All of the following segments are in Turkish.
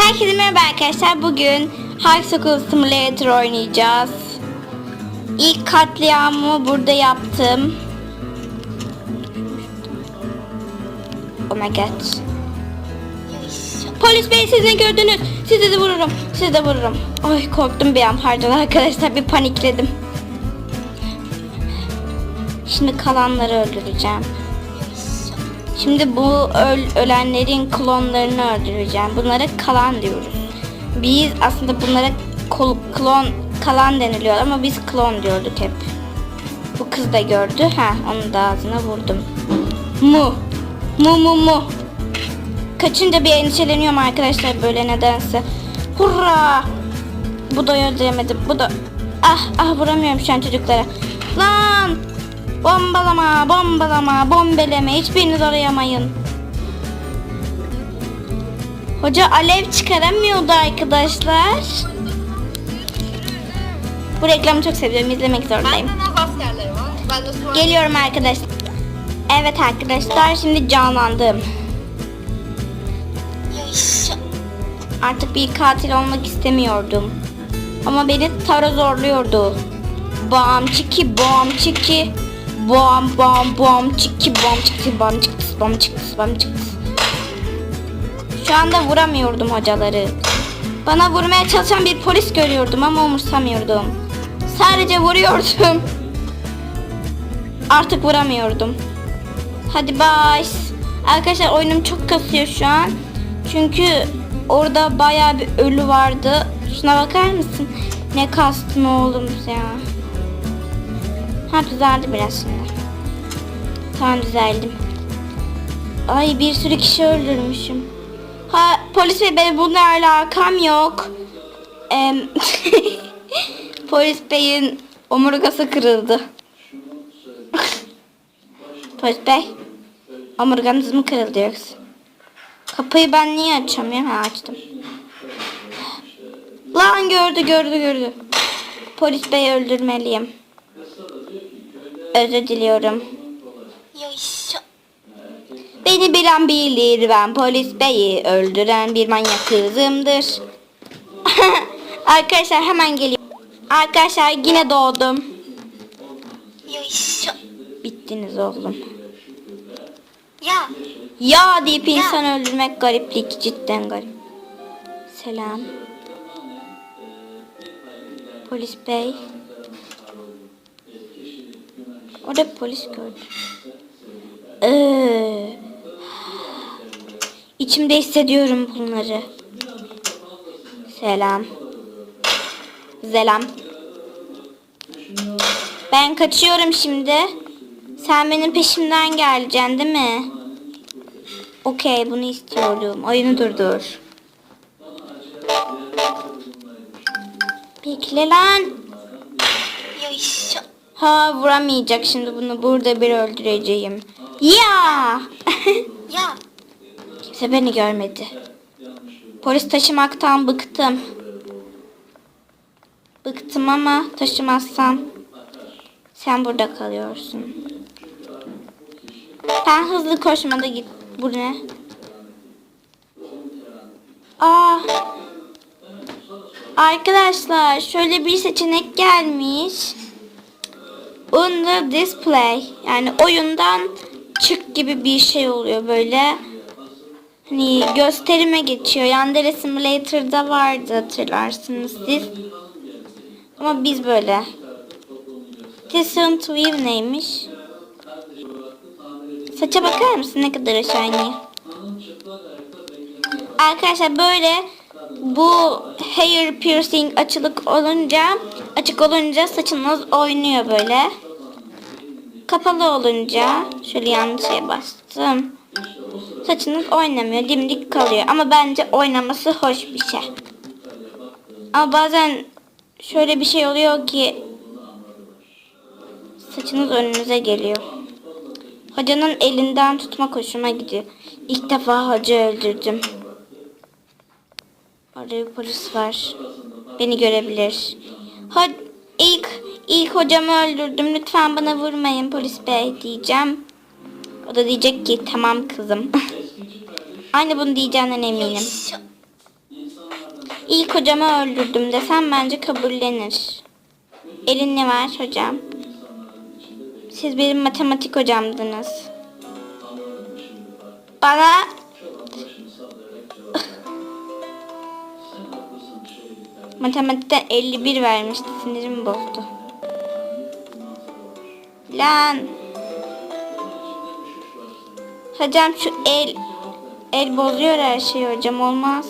Herkese merhaba arkadaşlar. Bugün High School Simulator oynayacağız. İlk katliamımı burada yaptım. Oh my god. Polis bey siz ne gördünüz? Sizi de vururum. Sizi de vururum. Ay korktum bir an pardon arkadaşlar bir panikledim. Şimdi kalanları öldüreceğim. Şimdi bu öl- ölenlerin klonlarını öldüreceğim. Bunlara kalan diyoruz. Biz aslında bunlara kol- klon kalan deniliyor ama biz klon diyorduk hep. Bu kız da gördü. Ha, onu da ağzına vurdum. Mu. Mu mu mu. Kaçınca bir endişeleniyorum arkadaşlar böyle nedense. Hurra! Bu da öldüremedim. Bu da ah ah vuramıyorum şu an çocuklara. Lan! Bombalama, bombalama, bombeleme. Hiçbiriniz arayamayın. Hoca alev çıkaramıyordu arkadaşlar. Bu reklamı çok seviyorum. izlemek zorundayım. Geliyorum arkadaşlar. Evet arkadaşlar şimdi canlandım. Artık bir katil olmak istemiyordum. Ama beni Tara zorluyordu. Bam çiki bam çiki. Bam bam bam çiki bam çiki bam çiki bam çiki bam çiki. Şu anda vuramıyordum hocaları. Bana vurmaya çalışan bir polis görüyordum ama umursamıyordum. Sadece vuruyordum. Artık vuramıyordum. Hadi bye. Arkadaşlar oyunum çok kasıyor şu an. Çünkü orada bayağı bir ölü vardı. Şuna bakar mısın? Ne kastın oğlum ya. Ha düzeldi biraz şimdi. Tamam düzeldim. Ay bir sürü kişi öldürmüşüm. Ha polis bey benim bununla alakam yok. Em, polis beyin omurgası kırıldı. Polis bey. Omurganız mı kırıldı yoksa? Kapıyı ben niye açamıyorum? Ha açtım. Lan gördü gördü gördü. Polis beyi öldürmeliyim. Özür diliyorum. Beni bilen bilir ben polis beyi öldüren bir manyak kızımdır. Arkadaşlar hemen geliyorum. Arkadaşlar yine doğdum. Bittiniz oğlum. Ya. Ya deyip insan öldürmek gariplik cidden garip. Selam. Polis bey. Orada polis gördüm. Ee, içimde hissediyorum bunları. Selam. Selam. Ben kaçıyorum şimdi. Sen benim peşimden geleceksin değil mi? Okey bunu istiyordum. Oyunu durdur. Bekle lan. Ha vuramayacak şimdi bunu burada bir öldüreceğim. Ya. Ya. Kimse beni görmedi. Polis taşımaktan bıktım. Bıktım ama taşımazsam sen burada kalıyorsun. Ben hızlı koşmada git. Bu ne? Aa. Arkadaşlar şöyle bir seçenek gelmiş. Under display yani oyundan çık gibi bir şey oluyor böyle. Hani gösterime geçiyor. Yandere Simulator'da vardı hatırlarsınız siz. Ama biz böyle. To view neymiş? Saça bakar mısın ne kadar shiny? Arkadaşlar böyle bu hair piercing açılık olunca açık olunca saçınız oynuyor böyle. Kapalı olunca şöyle yanlış şeye bastım. Saçınız oynamıyor, dimdik kalıyor ama bence oynaması hoş bir şey. Ama bazen şöyle bir şey oluyor ki saçınız önünüze geliyor. Hocanın elinden tutmak hoşuma gidiyor. İlk defa hoca öldürdüm. Orada bir polis var. Beni görebilir. Ho ilk ilk hocamı öldürdüm. Lütfen bana vurmayın polis bey diyeceğim. O da diyecek ki tamam kızım. Aynı bunu diyeceğinden eminim. İlk hocamı öldürdüm desem bence kabullenir. Elini ver hocam. Siz benim matematik hocamdınız. Bana matematikten 51 vermişti. Sinirim bozdu. Lan. Hocam şu el el bozuyor her şeyi hocam olmaz.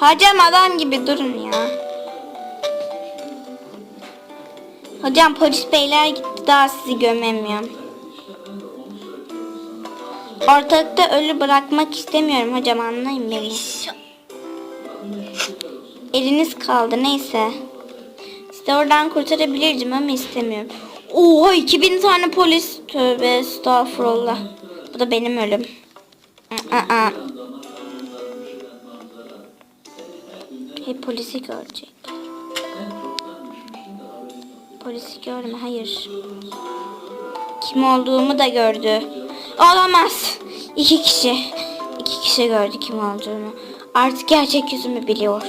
Hocam adam gibi durun ya. Hocam polis beyler gitti daha sizi gömemiyorum. Ortalıkta ölü bırakmak istemiyorum hocam anlayın beni. Eliniz kaldı neyse. Sizi oradan kurtarabilirdim ama istemiyorum. Oha 2000 tane polis. Tövbe estağfurullah. Bu da benim ölüm. Aa. Hep polisi görecek. Polisi görme hayır. Kim olduğumu da gördü. Olamaz. İki kişi. İki kişi gördü kim olduğumu. Artık gerçek yüzümü biliyor.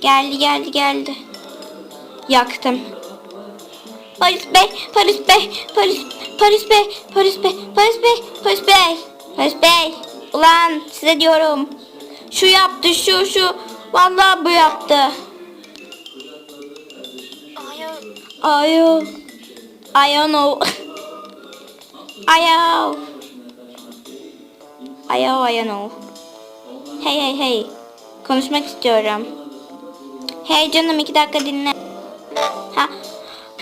Geldi geldi geldi. Yaktım. Polis bey, polis bey, polis, polis bey, polis bey, polis bey, polis bey, polis bey. Ulan size diyorum. Şu yaptı, şu, şu. Vallahi bu yaptı. Hayır. Ayo. I don't know. Ayo. Ayo, I don't know. Hey hey hey. Konuşmak istiyorum. Hey canım iki dakika dinle. Ha.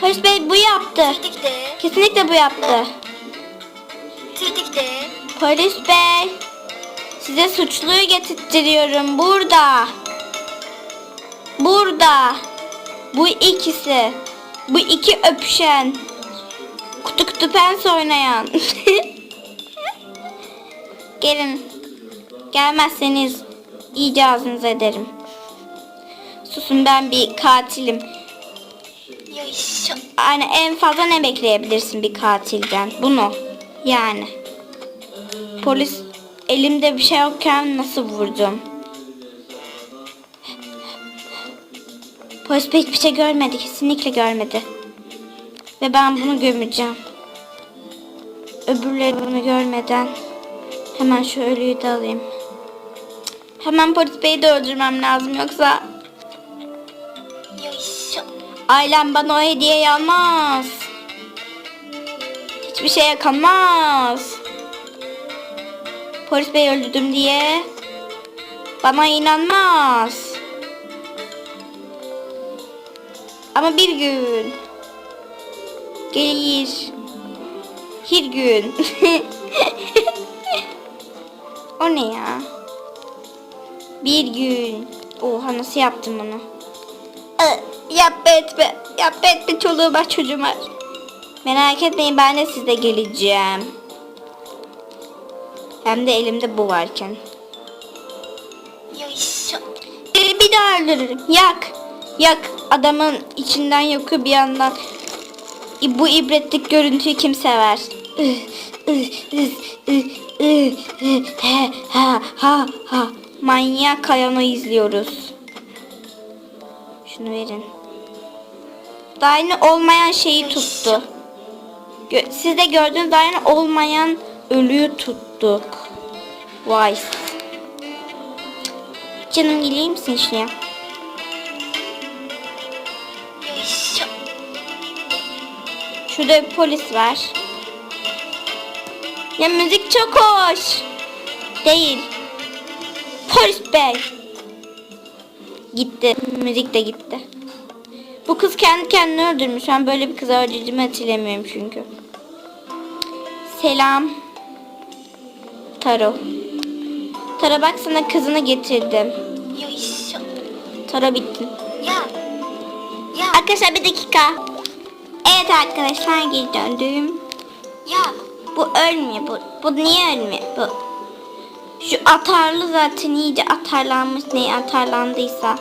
Polis bey bu yaptı. Tetikte. Kesinlikle bu yaptı. Tetikte. Polis bey. Size suçluyu getirtiyorum burada. Burada. Bu ikisi. Bu iki öpüşen. Kutu kutu pens oynayan. Gelin. Gelmezseniz iyice ağzınıza ederim. Susun ben bir katilim. Yani en fazla ne bekleyebilirsin bir katilden? Bunu. Yani. Polis elimde bir şey yokken nasıl vurdum? Polis pek bir şey görmedi. Kesinlikle görmedi. Ve ben bunu gömeceğim. Öbürleri bunu görmeden hemen şu ölüyü de alayım. Hemen polis beyi de öldürmem lazım yoksa. Ailem bana o hediyeyi almaz. Hiçbir şeye kanmaz. Polis bey öldürdüm diye bana inanmaz. Ama bir gün gelir. Bir gün. o ne ya? Bir gün. Oha nasıl yaptım bunu? Yapma etme. Yapma etme çoluğum var çocuğum var. Merak etmeyin ben de size geleceğim. Hem de elimde bu varken. Beni bir daha öldürürüm. Yak. Yak. Adamın içinden yakıyor bir yandan. Bu ibretlik görüntüyü kim sever? Ha, ha, ha. Manyak Kayano izliyoruz. Şunu verin. Daha yeni olmayan şeyi tuttu. Siz de gördünüz daha yeni olmayan ölüyü tuttuk. Vay. Canım gelir misin şuraya? Şurada bir polis var. Ya müzik çok hoş. Değil. Polis bey. Gitti. Müzik de gitti. Bu kız kendi kendini öldürmüş. Ben böyle bir kızı öldürdüğümü hatırlamıyorum çünkü. Selam. Taro. Taro bak sana kızını getirdim. Taro bittin. Ya. Ya. Arkadaşlar bir dakika. Evet arkadaşlar geri döndüm. Ya. Bu ölmüyor bu. Bu niye ölmüyor bu? Şu atarlı zaten iyice atarlanmış neye atarlandıysa.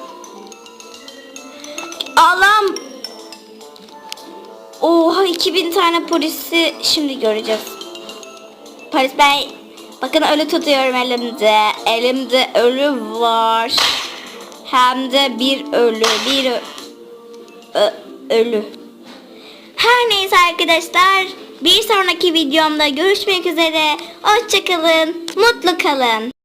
Allah'ım. Oha 2000 tane polisi şimdi göreceğiz. Polis bey bakın ölü tutuyorum elimde. Elimde ölü var. Hem de bir ölü, bir ölü. Her neyse arkadaşlar. Bir sonraki videomda görüşmek üzere. Hoşçakalın. Mutlu kalın.